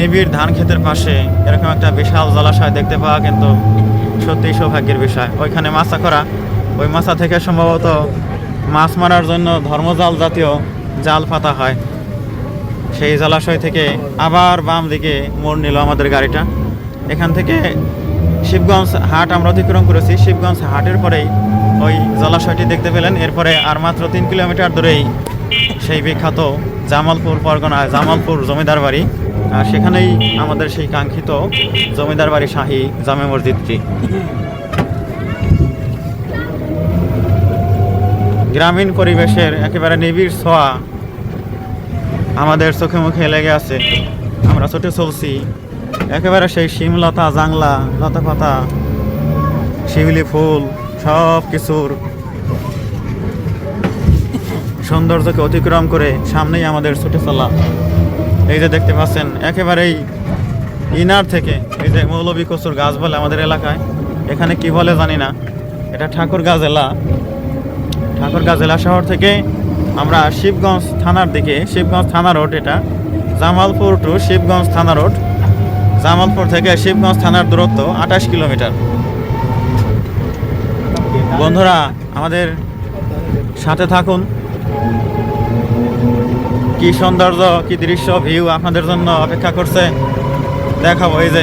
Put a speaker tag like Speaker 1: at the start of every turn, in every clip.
Speaker 1: নিবিড় ধান ক্ষেতের পাশে এরকম একটা বিশাল জলাশয় দেখতে পাওয়া কিন্তু সত্যিই সৌভাগ্যের বিষয়। ওইখানে মাছা করা। ওই মাছা থেকে সম্ভবত মাছ মারার জন্য ধর্মজাল জাতীয় জাল পাতা হয়। সেই জলাশয় থেকে আবার বাম দিকে মোড় নিল আমাদের গাড়িটা। এখান থেকে শিবগঞ্জ হাট আমরা অতিক্রম করেছি। শিবগঞ্জ হাটের পরেই ওই জলাশয়টি দেখতে পেলেন। এরপরে আর মাত্র তিন কিলোমিটার দূরেই সেই বিখ্যাত জামালপুর পরগনায় জামালপুর জমিদার বাড়ি। সেখানেই আমাদের সেই কাঙ্ক্ষিত জমিদার বাড়ি শাহী জামে মসজিদটি। গ্রামীণ পরিবেশের একেবারে নিবিড় ছোঁয়া আমাদের চোখে মুখে লেগে আছে। আমরা ছোটে চলছি। একেবারে সেই শিমলতা জাংলা লতা পাতা শিউলি ফুল, সব কিছুর সৌন্দর্যকে অতিক্রম করে সামনেই আমাদের ছুটে চলা। এই যে দেখতে পাচ্ছেন, একেবারেই ইনার থেকে। এই যে মৌলবী কচুর গাছ বলে আমাদের এলাকায়। এখানে কি বলে জানি না। এটা ঠাকুরগাঁ জেলা ঠাকুরগাঁ জেলা শহর থেকে আমরা শিবগঞ্জ থানার দিকে, শিবগঞ্জ থানা রোড এটা। জামালপুর টু শিবগঞ্জ থানা রোড। জামালপুর থেকে শিবগঞ্জ থানার দূরত্ব আঠাশ কিলোমিটার। বন্ধুরা, আমাদের সাথে থাকুন। কি সৌন্দর্য, কি দৃশ্য ভিউ আপনাদের জন্য অপেক্ষা করছে। দেখাবো এই যে,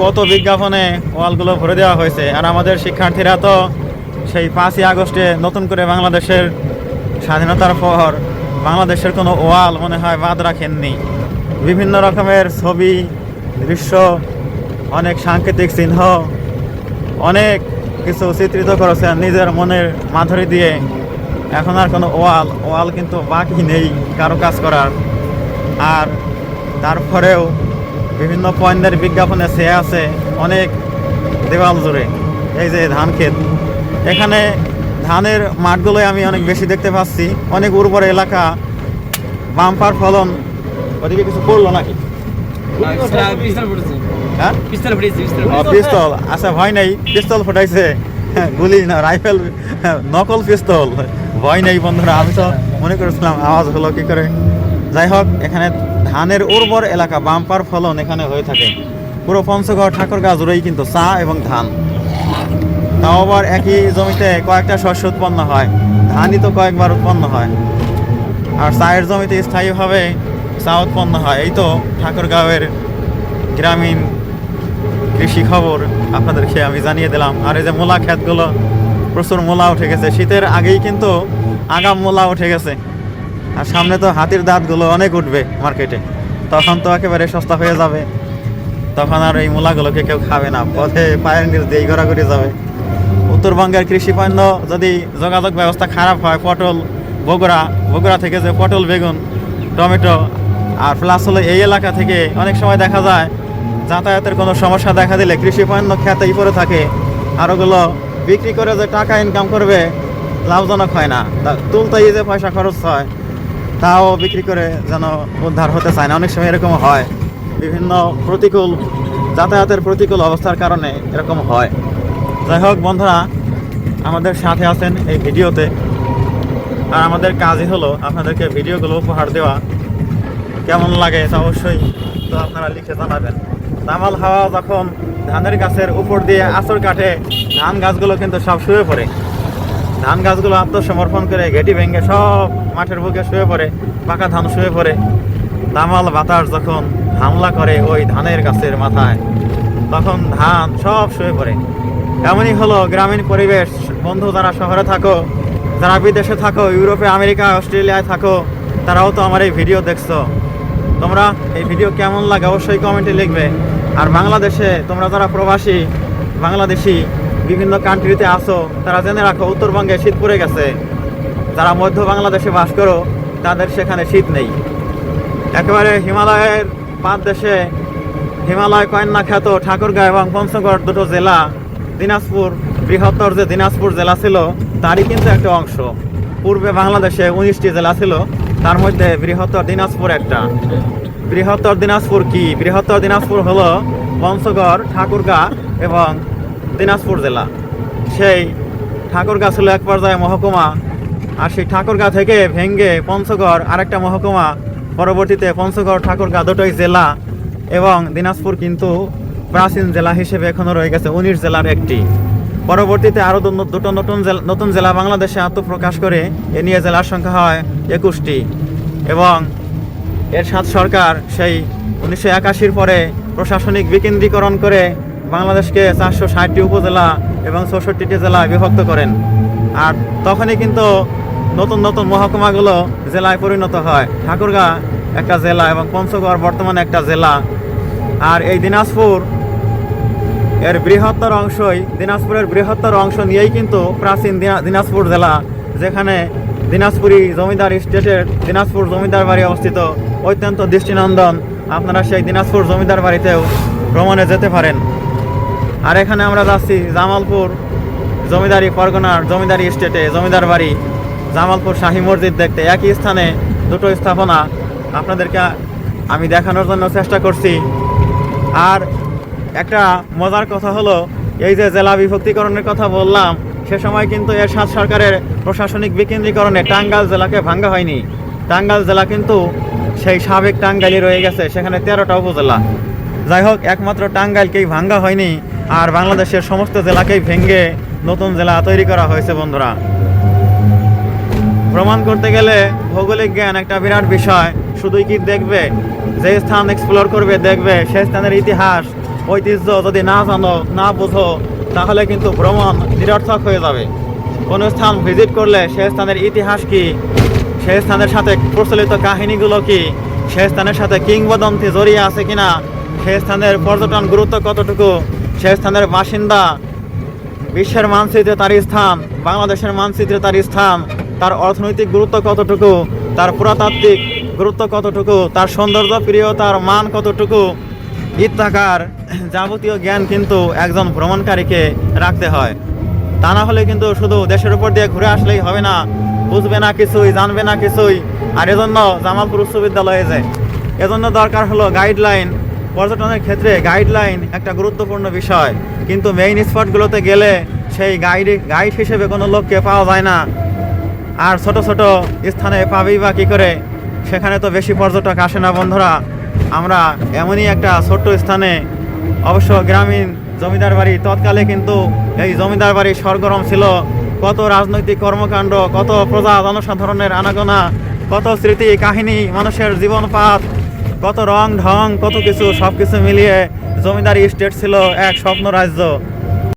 Speaker 1: কত বিজ্ঞাপনে ওয়ালগুলো ভরে দেওয়া হয়েছে। আর আমাদের শিক্ষার্থীরা তো সেই পাঁচই আগস্টে নতুন করে বাংলাদেশের স্বাধীনতার পর বাংলাদেশের কোনো ওয়াল মনে হয় বাদ রাখেননি। বিভিন্ন রকমের ছবি, দৃশ্য, অনেক সাংকেতিক চিহ্ন, অনেক কিছু চিত্রিত করেছেন নিজের মনের মাধুরী দিয়ে। এখন আর কোনো ওয়াল ওয়াল কিন্তু বাকি নেই কারও কাজ করার। আর তারপরেও বিভিন্ন পণ্যের বিজ্ঞাপনে সে আছে অনেক দেওয়াল জুড়ে এই যে ধান ক্ষেত। এখানে ধানের মাঠগুলোই আমি অনেক বেশি দেখতে পাচ্ছি। অনেক উর্বর এলাকা। বাম্পার ফলন ওদিকে কিছু পড়ল নাকি? হ্যাঁ? পিস্তল। আচ্ছা ভয় নেই পিস্তল ফুটাইছে। গুলি না রাইফেল হ্যাঁ, নকল পিস্তল। ভয় নেই বন্ধুরা আমি তো মনে করেছিলাম আওয়াজ হলো কি করে। যাই হোক এখানে ধানের উর্বর এলাকা বাম্পার ফলন এখানে হয়ে থাকে। পুরো পঞ্চগড় ঠাকুরগাঁ জুড়েই কিন্তু চা এবং ধান। তাও আবার একই জমিতে কয়েকটা শস্য উৎপন্ন হয়। ধানই তো কয়েকবার উৎপন্ন হয়। আর চায়ের জমিতে স্থায়ীভাবে চা উৎপন্ন হয়। এই তো ঠাকুরগাঁওয়ের গ্রামীণ কৃষি খবর আপনাদেরকে আমি জানিয়ে দিলাম। আর এই যে মূলা ক্ষেতগুলো প্রচুর মূলা উঠে গেছে। শীতের আগেই কিন্তু আগাম মূলা উঠে গেছে। আর সামনে তো হাতির দাঁতগুলো অনেক উঠবে মার্কেটে। তখন তো একেবারে সস্তা হয়ে যাবে। তখন আর এই মূলাগুলোকে কেউ খাবে না। পথে পায়ের নিচ দিয়েই ঘোরাঘুরি যাবে। উত্তরবঙ্গের কৃষি পণ্য যদি যোগাযোগ ব্যবস্থা খারাপ হয়, পটল, বগুড়া বগুড়া থেকে যে পটল, বেগুন, টমেটো আর প্লাস হলো এই এলাকা থেকে অনেক সময় দেখা যায় যাতায়াতের কোনো সমস্যা দেখা দিলে কৃষি পণ্য খেতেই পড়ে থাকে। আর ওগুলো বিক্রি করে যে টাকা ইনকাম করবে, লাভজনক হয় না। তুলতেই যে পয়সা খরচ হয়, তাও বিক্রি করে যেন উদ্ধার হতে চায় না। অনেক সময় এরকম হয়। বিভিন্ন প্রতিকূল, যাতায়াতের প্রতিকূল অবস্থার কারণে এরকম হয়। যাই হোক বন্ধুরা, আমাদের সাথে আছেন এই ভিডিওতে। আর আমাদের কাজই হলো আপনাদেরকে ভিডিওগুলো উপহার দেওয়া। কেমন লাগে তা অবশ্যই তো আপনারা লিখে জানাবেন। দামাল হাওয়া যখন ধানের গাছের উপর দিয়ে আঁচড় কাটে, ধান গাছগুলো কিন্তু সব শুয়ে পড়ে। ধান গাছগুলো আত্মসমর্পণ করে ঘেটি ভেঙে সব মাঠের বুকে শুয়ে পড়ে, পাকা ধান শুয়ে পড়ে। দামাল বাতাস যখন হামলা করে ওই ধানের গাছের মাথায়, তখন ধান সব শুয়ে পড়ে। এমনই হলো গ্রামীণ পরিবেশ। বন্ধু যারা শহরে থাকো, যারা বিদেশে থাকো, ইউরোপে, আমেরিকা, অস্ট্রেলিয়ায় থাকো, তারাও তো আমার এই ভিডিও দেখছ। তোমরা এই ভিডিও কেমন লাগে অবশ্যই কমেন্টে লিখবে। আর বাংলাদেশে তোমরা যারা প্রবাসী, বাংলাদেশি বিভিন্ন কান্ট্রিতে আসো তারা জেনে রাখো, উত্তরবঙ্গে শীত পড়ে গেছে। যারা মধ্য বাংলাদেশে বাস করো, তাদের সেখানে শীত নেই। একেবারে হিমালয়ের পাঁচ দেশে হিমালয় কন্যা খ্যাত ঠাকুরগাঁও এবং পঞ্চগড় দুটো জেলা, দিনাজপুর, বৃহত্তর যে দিনাজপুর জেলা ছিল, তারই কিন্তু একটা অংশ। পূর্বে বাংলাদেশে উনিশটি জেলা ছিল, তার মধ্যে বৃহত্তর দিনাজপুর একটা। বৃহত্তর দিনাজপুর কি? বৃহত্তর দিনাজপুর হলো পঞ্চগড় ঠাকুরগাঁ এবং দিনাজপুর জেলা। সেই ঠাকুরগাঁ ছিল এক পর্যায়ে মহকুমা আর সেই ঠাকুরগাঁ থেকে ভেঙ্গে পঞ্চগড় আরেকটা মহকুমা, পরবর্তীতে পঞ্চগড়, ঠাকুরগাঁ দুটোই জেলা এবং দিনাজপুর কিন্তু প্রাচীন জেলা হিসেবে এখনও রয়ে গেছে, উনিশ জেলার একটি। পরবর্তীতে আরও দুটো নতুন জেলা নতুন জেলা বাংলাদেশে আত্মপ্রকাশ করে এ নিয়ে জেলার সংখ্যা হয় একুশটি এবং এরশাদ সরকার সেই উনিশশো একাশির পরে প্রশাসনিক বিকেন্দ্রীকরণ করে বাংলাদেশকে চারশো ষাটটি উপজেলা এবং চৌষট্টিটি জেলায় বিভক্ত করেন। আর তখনই কিন্তু নতুন নতুন মহকুমাগুলো জেলায় পরিণত হয়। ঠাকুরগাঁ একটা জেলা এবং পঞ্চগড় বর্তমানে একটা জেলা। আর এই দিনাজপুর এর বৃহত্তর অংশই, দিনাজপুরের বৃহত্তর অংশ নিয়েই কিন্তু প্রাচীন দিনা- দিনাজপুর জেলা, যেখানে দিনাজপুরি জমিদার স্টেটের দিনাজপুর জমিদার বাড়ি অবস্থিত অত্যন্ত দৃষ্টিনন্দন। আপনারা সেই দিনাজপুর জমিদার বাড়িতেও ভ্রমণে যেতে পারেন। আর এখানে আমরা যাচ্ছি জামালপুর জমিদারি পরগনার জমিদারি স্টেটে জমিদার বাড়ি, জামালপুর শাহী মসজিদ দেখতে। একই স্থানে দুটো স্থাপনা আপনাদেরকে আমি দেখানোর জন্য চেষ্টা করছি। আর একটা মজার কথা হলো, এই যে জেলা বিভক্তিকরণের কথা বললাম সে সময় কিন্তু এরশাদ সরকারের প্রশাসনিক বিকেন্দ্রীকরণে টাঙ্গাইল জেলাকে ভাঙ্গা হয়নি। টাঙ্গাইল জেলা কিন্তু সেই সাবেক টাঙ্গাইলই রয়ে গেছে, সেখানে তেরোটা উপজেলা। যাই হোক, একমাত্র টাঙ্গাইলকেই ভাঙ্গা হয়নি আর বাংলাদেশের সমস্ত জেলাকেই ভেঙে নতুন জেলা তৈরি করা হয়েছে বন্ধুরা। ভ্রমণ করতে গেলে ভৌগোলিক জ্ঞান একটা বিরাট বিষয়। শুধুই কি দেখবে? যে স্থান এক্সপ্লোর করবে, দেখবে। সেই স্থানের ইতিহাস, ঐতিহ্য যদি না জানো, না বোঝো তাহলে কিন্তু ভ্রমণ নিরর্থক হয়ে যাবে। কোনো স্থান ভিজিট করলে সেই স্থানের ইতিহাস কি? সেই স্থানের সাথে প্রচলিত কাহিনীগুলো কি? সেই স্থানের সাথে কিংবদন্তি জড়িয়ে আছে কিনা? সেই স্থানের পর্যটন গুরুত্ব কতটুকু? সেই স্থানের বাসিন্দা বিশ্বের মানচিত্রে তার স্থান, বাংলাদেশের মানচিত্রে তার স্থান, তার অর্থনৈতিক গুরুত্ব কতটুকু? তার পুরাতাত্ত্বিক গুরুত্ব কতটুকু? তার সৌন্দর্য প্রিয় তার মান কতটুকু? ইত্যাকার যাবতীয় জ্ঞান কিন্তু একজন ভ্রমণকারীকে রাখতে হয়। তা না হলে কিন্তু শুধু দেশের উপর দিয়ে ঘুরে আসলেই হবে না, বুঝবে না কিছুই, জানবে না কিছুই, আর এজন্য জামালপুর উচ্চ বিদ্যালয়ে যায় এজন্য দরকার হলো গাইডলাইন পর্যটনের ক্ষেত্রে গাইডলাইন একটা গুরুত্বপূর্ণ বিষয়। কিন্তু মেইন স্পটগুলোতে গেলে সেই গাইড গাইড হিসেবে কোনো লোককে পাওয়া যায় না। আর ছোট ছোট স্থানে পাবেই বা কী করে, সেখানে তো বেশি পর্যটক আসে না বন্ধুরা। আমরা এমনই একটা ছোট্ট স্থানে, অবশ্য গ্রামীণ জমিদার বাড়ি, তৎকালে কিন্তু এই জমিদার বাড়ি সরগরম ছিল। কত রাজনৈতিক কর্মকাণ্ড, কত প্রজা জনসাধারণের আনাগোনা, কত স্মৃতি, কাহিনী, মানুষের জীবনপাত কত রং ঢং, কত কিছু সব কিছু মিলিয়ে জমিদারি স্টেট ছিল এক স্বপ্ন রাজ্য